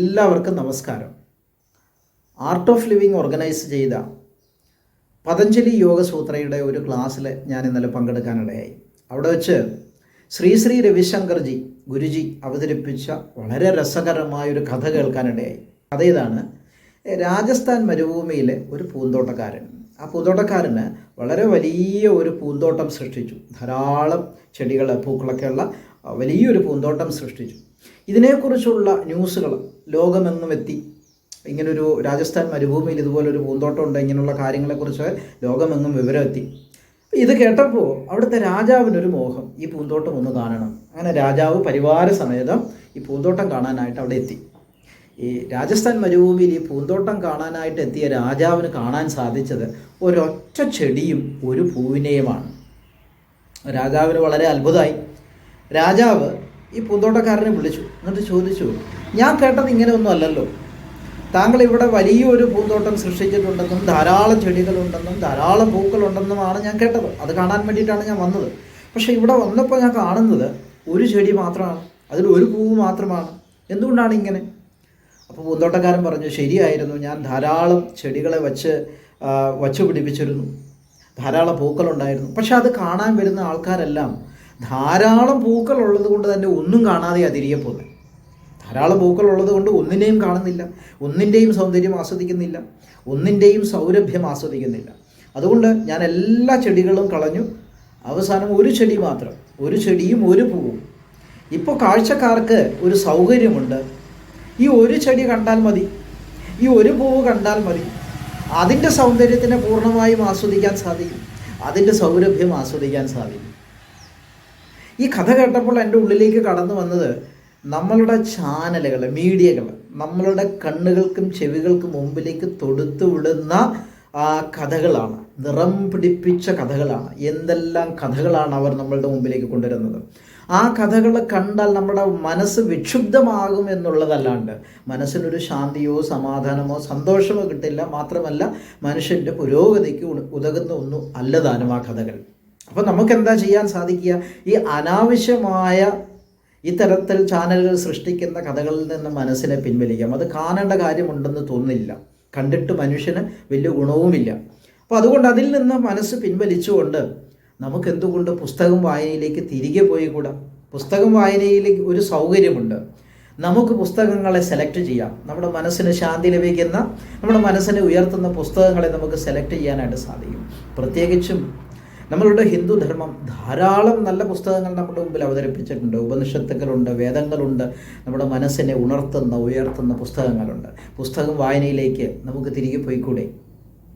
എല്ലാവർക്കും നമസ്കാരം. Art of living organise ചെയ്ത പതഞ്ജലി യോഗസൂത്രയുടെ ഒരു ക്ലാസ്സിൽ ഞാൻ ഇന്നലെ പങ്കെടുക്കാനിടയായി. അവിടെ വെച്ച് ശ്രീ ശ്രീ രവിശങ്കർജി ഗുരുജി അവതരിപ്പിച്ച വളരെ രസകരമായ ഒരു കഥ കേൾക്കാനിടയായി. ഇതാണ് രാജസ്ഥാൻ മരുഭൂമിയിലെ ഒരു പൂന്തോട്ടക്കാരൻ. ആ പൂന്തോട്ടക്കാരന് വളരെ വലിയ ഒരു പൂന്തോട്ടം സൃഷ്ടിച്ചു. ധാരാളം ചെടികൾ പൂക്കളൊക്കെയുള്ള വലിയൊരു പൂന്തോട്ടം സൃഷ്ടിച്ചു. ഇതിനെക്കുറിച്ചുള്ള ന്യൂസുകൾ ലോകമെങ്ങും എത്തി. ഇങ്ങനൊരു രാജസ്ഥാൻ മരുഭൂമിയിൽ ഇതുപോലൊരു പൂന്തോട്ടം ഉണ്ട് ഇങ്ങനെയുള്ള കാര്യങ്ങളെക്കുറിച്ച് ലോകമെങ്ങും വിവരം എത്തി. ഇത് കേട്ടപ്പോൾ അവിടുത്തെ രാജാവിനൊരു മോഹം ഈ പൂന്തോട്ടം ഒന്ന് കാണണം. അങ്ങനെ രാജാവ് പരിവാര സമേതം ഈ പൂന്തോട്ടം കാണാനായിട്ട് അവിടെ എത്തി. ഈ രാജസ്ഥാൻ മരുഭൂമിയിൽ ഈ പൂന്തോട്ടം കാണാനായിട്ട് എത്തിയ രാജാവിന് കാണാൻ സാധിച്ചത് ഒരൊറ്റ ചെടിയും ഒരു പൂവിനെയുമാണ്. രാജാവിന് വളരെ അത്ഭുതമായി. രാജാവ് ഈ പൂന്തോട്ടക്കാരനെ വിളിച്ചു. എന്നിട്ട് ചോദിച്ചു ഞാൻ കേട്ടത് ഇങ്ങനെയൊന്നും അല്ലല്ലോ. താങ്കൾ ഇവിടെ വലിയൊരു പൂന്തോട്ടം സൃഷ്ടിച്ചിട്ടുണ്ടെന്നും ധാരാളം ചെടികളുണ്ടെന്നും ധാരാളം പൂക്കളുണ്ടെന്നുമാണ് ഞാൻ കേട്ടത്. അത് കാണാൻ വേണ്ടിയിട്ടാണ് ഞാൻ വന്നത്. പക്ഷേ ഇവിടെ വന്നപ്പോൾ ഞാൻ കാണുന്നത് ഒരു ചെടി മാത്രമാണ്. അതിൽ ഒരു പൂവ് മാത്രമാണ്. എന്തുകൊണ്ടാണ് ഇങ്ങനെ? അപ്പോൾ പൂന്തോട്ടക്കാരൻ പറഞ്ഞു ശരിയായിരുന്നു. ഞാൻ ധാരാളം ചെടികളെ വച്ച് വച്ചു പിടിപ്പിച്ചിരുന്നു. ധാരാളം പൂക്കളുണ്ടായിരുന്നു. പക്ഷെ അത് കാണാൻ വരുന്ന ആൾക്കാരെല്ലാം ധാരാളം പൂക്കൾ ഉള്ളത് കൊണ്ട് തന്നെ ഒന്നും കാണാതെ അതിരിയ പോകുന്നത് ധാരാളം പൂക്കൾ ഉള്ളത് കൊണ്ട് ഒന്നിനെയും കാണുന്നില്ല. ഒന്നിന്റെയും സൗന്ദര്യം ആസ്വദിക്കുന്നില്ല. ഒന്നിന്റെയും സൗരഭ്യം ആസ്വദിക്കുന്നില്ല. അതുകൊണ്ട് ഞാൻ എല്ലാ ചെടികളും കളഞ്ഞു. അവസാനം ഒരു ചെടി മാത്രം. ഒരു ചെടിയും ഒരു പൂവും. ഇപ്പോൾ കാഴ്ചക്കാർക്ക് ഒരു സൗകര്യമുണ്ട്. ഈ ഒരു ചെടി കണ്ടാൽ മതി. ഈ ഒരു പൂവ് കണ്ടാൽ മതി. അതിന്റെ സൗന്ദര്യത്തിനെ പൂർണമായും ആസ്വദിക്കാൻ സാധിക്കും. അതിന്റെ സൗരഭ്യം ആസ്വദിക്കാൻ സാധിക്കും. ഈ കഥ കേട്ടപ്പോൾ എന്റെ ഉള്ളിലേക്ക് കടന്നു വന്നത് നമ്മളുടെ ചാനലുകൾ മീഡിയകൾ നമ്മളുടെ കണ്ണുകൾക്കും ചെവികൾക്കും മുമ്പിലേക്ക് തൊടുത്തു വിടുന്ന ആ കഥകളാണ്. നിറം പിടിപ്പിച്ച കഥകളാണ്. എന്തെല്ലാം കഥകളാണ് അവർ നമ്മളുടെ മുമ്പിലേക്ക് കൊണ്ടുവരുന്നത്? ആ കഥകൾ കണ്ടാൽ നമ്മുടെ മനസ്സ് വിക്ഷുബ്ധമാകും എന്നുള്ളതല്ലാണ്ട് മനസ്സിനൊരു ശാന്തിയോ സമാധാനമോ സന്തോഷമോ കിട്ടില്ല. മാത്രമല്ല മനുഷ്യന്റെ പുരോഗതിക്ക് ഉതകുന്ന ഒന്നും അല്ലതാനും ആ കഥകൾ. അപ്പോൾ നമുക്ക് എന്താ ചെയ്യാൻ സാധിക്കുക? ഈ അനാവശ്യമായ ഇത്തരത്തിൽ ചാനലുകൾ സൃഷ്ടിക്കുന്ന കഥകളിൽ നിന്ന് മനസ്സിനെ പിൻവലിക്കാം. അത് കാണേണ്ട കാര്യമുണ്ടെന്ന് തോന്നില്ല കണ്ടിട്ട് മനുഷ്യന് വലിയ ഗുണവുമില്ല. അപ്പോൾ അതുകൊണ്ട് അതിൽ നിന്ന് മനസ്സ് പിൻവലിച്ചുകൊണ്ട് നമുക്ക് എന്തുകൊണ്ട് പുസ്തകം വായനയിലേക്ക് തിരികെ പോയി കൂടാ പുസ്തകം വായനയിലേക്ക് ഒരു സൗകര്യമുണ്ട്. നമുക്ക് പുസ്തകങ്ങളെ സെലക്ട് ചെയ്യാം. നമ്മുടെ മനസ്സിന് ശാന്തി ലഭിക്കുന്ന നമ്മുടെ മനസ്സിനെ ഉയർത്തുന്ന പുസ്തകങ്ങളെ നമുക്ക് സെലക്ട് ചെയ്യാനായിട്ട് സാധിക്കും. പ്രത്യേകിച്ചും നമ്മളുടെ ഹിന്ദു ധർമ്മം ധാരാളം നല്ല പുസ്തകങ്ങൾ നമ്മുടെ മുമ്പിൽ അവതരിപ്പിച്ചിട്ടുണ്ട്. ഉപനിഷത്തുകളുണ്ട് വേദങ്ങളുണ്ട്. നമ്മുടെ മനസ്സിനെ ഉണർത്തുന്ന ഉയർത്തുന്ന പുസ്തകങ്ങളുണ്ട്. പുസ്തകം വായനയിലേക്ക് നമുക്ക് തിരികെ പോയിക്കൂടെ?